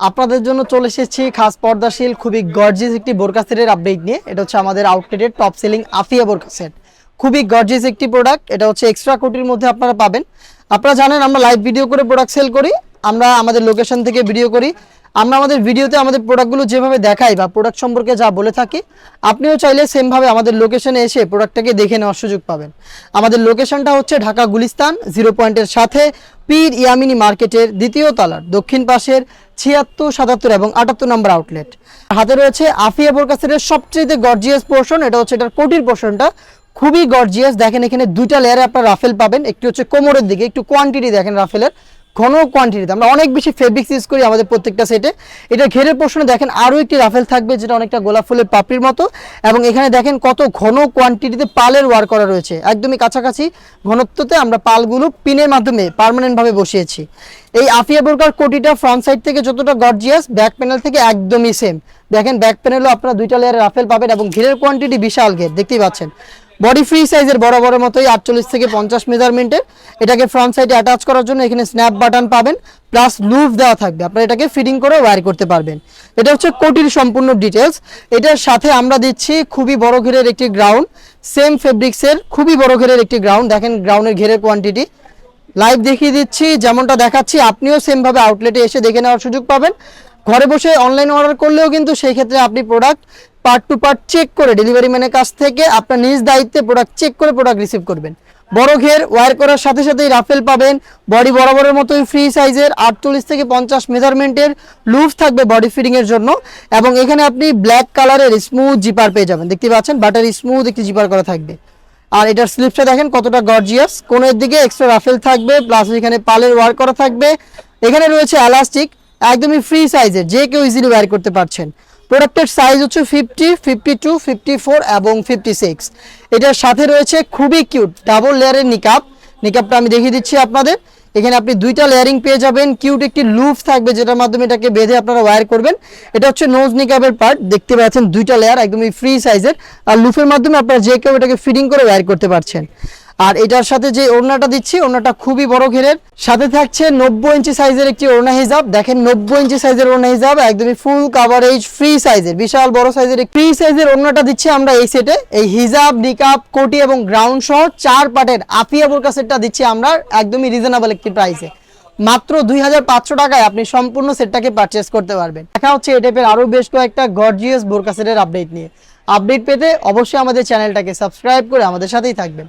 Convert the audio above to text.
আপনাদের জন্য চলে এসেছি খাস পর্দাশীল খুবই গর্জিস একটি বোরকা সেটের আপডেট নিয়ে। এটা হচ্ছে আমাদের আউটলেটের টপ সেলিং আফিয়া বোরকা সেট খুবই গর্জিস একটি প্রোডাক্ট এটা হচ্ছে এক্সট্রা কোটির মধ্যে আপনারা পাবেন। আপনারা জানেন আমরা লাইভ ভিডিও করে প্রোডাক্ট সেল করি, আমরা আমাদের লোকেশন থেকে ভিডিও করি। আমরা আমাদের ভিডিওতে আমাদের প্রোডাক্টগুলো যেভাবে দেখাই বা প্রোডাক্ট সম্পর্কে যা বলে থাকি, আপনিও চাইলে সেমভাবে আমাদের লোকেশনে এসে প্রোডাক্টটাকে দেখে নেওয়ার সুযোগ পাবেন। আমাদের লোকেশনটা হচ্ছে ঢাকা গুলিস্তান জিরো পয়েন্টের সাথে পীর ইয়ামিনি মার্কেটের দ্বিতীয় তলার, দক্ষিণ পাশের ছিয়াত্তর, সাতাত্তর এবং আটাত্তর নম্বর আউটলেট হাতে রয়েছে আফিয়া বোরকাসের সবচেয়ে গর্জিয়াস পোর্শন এটা হচ্ছে এটার কোটির পোর্শনটা খুবই গর্জিয়াস দেখেন এখানে দুইটা লেয়ারে আপনার রাফেল পাবেন, একটি হচ্ছে কোমরের দিকে, একটু কোয়ান্টিটি দেখেন রাফেলের। ঘন কোয়ান্টিটিতে আমরা অনেক বেশি ফেব্রিক্স ইউজ করি আমাদের প্রত্যেকটা সেটে এটা ঘেরের পোর্শনে দেখেন আরও একটি রাফেল থাকবে, যেটা অনেকটা গোলাপ ফুলের পাপড়ির মতো। এবং এখানে দেখেন কত ঘন কোয়ান্টিটিতে পালের ওয়ার করা রয়েছে। একদমই কাছাকাছি ঘনত্বতে আমরা পালগুলো পিনের মাধ্যমে পার্মানেন্টভাবে বসিয়েছি। এই আফিয়া বোরকার কোটিটা ফ্রন্ট সাইড থেকে যতটা গর্জিয়াস ব্যাক প্যানেল থেকে একদমই সেম দেখেন ব্যাক প্যানেলও আপনারা দুইটা লেয়ারে রাফেল পাবেন এবং ঘেরের কোয়ান্টিটি বিশাল ঘের, দেখতেই পাচ্ছেন। বডি ফ্রি সাইজের বড় বড় মতোই আটচল্লিশ থেকে পঞ্চাশ মেজারমেন্টের এটাকে ফ্রন্ট সাইডে অ্যাটাচ করার জন্য এখানে স্ন্যাপ বাটন পাবেন প্লাস লুপ দেওয়া থাকবে। আপনারা এটাকে ফিটিং করে ওয়্যার করতে পারবেন। এটা হচ্ছে কোটির সম্পূর্ণ ডিটেলস এটার সাথে আমরা দিচ্ছি খুবই বড় ঘেরের একটি গ্রাউন্ড সেম ফেব্রিক্সের খুবই বড় ঘেরের একটি গ্রাউন্ড দেখেন গ্রাউন্ডের ঘেরের কোয়ান্টিটি লাইভ দেখিয়ে দিচ্ছি, যেমনটা দেখাচ্ছি, আপনিও সেমভাবে আউটলেটে এসে দেখে নেওয়ার সুযোগ পাবেন। ঘরে বসে অনলাইন অর্ডার করলেও কিন্তু সেই ক্ষেত্রে আপনি product part to part check করে ডেলিভারি ম্যানের কাছ থেকে আপনার নিজ দায়িত্বে প্রোডাক্ট চেক করে প্রোডাক্ট রিসিভ করবেন। বড় ঘের ওয়ার করার সাথে সাথেই রাফেল পাবেন বডি বরাবরের মতোই ফ্রি সাইজের আটচল্লিশ থেকে পঞ্চাশ মেজারমেন্টের লুজ থাকবে বডি ফিটিং এর জন্য এবং এখানে আপনি ব্ল্যাক কালারের স্মুথ জিপার পেয়ে যাবেন। দেখতে পাচ্ছেন বাটার স্মুথ একটি জিপার করা থাকবে। আর এটার স্লিপসটা দেখেন কতটা গর্জিয়াস কোণের দিকে এক্সট্রা রাফেল থাকবে প্লাস এখানে পালের ওয়ার করা থাকবে। এখানে রয়েছে এলাস্টিক একদমই ফ্রি সাইজের যে কেউ ইজিলি ওয়্যার করতে পারছেন। প্রোডাক্টের সাইজ হচ্ছে fifty fifty two fifty four এবং ফিফটি সিক্স এটার সাথে রয়েছে খুবই কিউট ডাবল লেয়ারের নিকাপ নিকাপটা আমি দেখিয়ে দিচ্ছি আপনাদের। এখানে আপনি দুইটা লেয়ারিং পেয়ে যাবেন। কিউট একটি লুফ থাকবে যেটার মাধ্যমে এটাকে বেঁধে আপনারা ওয়্যার করবেন। এটা হচ্ছে নোজ নিকাপের পার্ট দেখতে পাচ্ছেন দুইটা লেয়ার একদমই ফ্রি সাইজের আর লুফের মাধ্যমে আপনারা যে কেউ এটাকে ফিটিং করে ওয়্যার করতে পারছেন। আর এটার সাথে যে ওড়নাটা দিচ্ছি, ওড়নাটা খুবই বড় ঘেরের। সাথে থাকছে নব্বই ইঞ্চি সাইজের একটি ওড়না হিজাব। দেখেন নব্বই ইঞ্চি সাইজের ওড়না হিজাব, একদমই ফুল কাভারেজ ফ্রি সাইজের বিশাল বড় সাইজের ফ্রি সাইজের ওড়নাটা দিচ্ছি আমরা এই সেটে এই হিজাব নিকাপ কোটি এবং গ্রাউন্ড সহ চার পার্টের আফিয়া বোরকা সেটটা দিচ্ছি আমরা একদমই রিজনেবল একটি প্রাইসে মাত্র দুই হাজার পাঁচশো টাকায় আপনি সম্পূর্ণ সেটটাকে পারচেস করতে পারবেন। দেখা হচ্ছে এই টাইপের আরও বেশ কয়েকটা গর্জিয়াস বোরকা সেটের আপডেট নিয়ে। আপডেট পেতে অবশ্যই আমাদের চ্যানেলটাকে সাবস্ক্রাইব করে আমাদের সাথেই থাকবেন।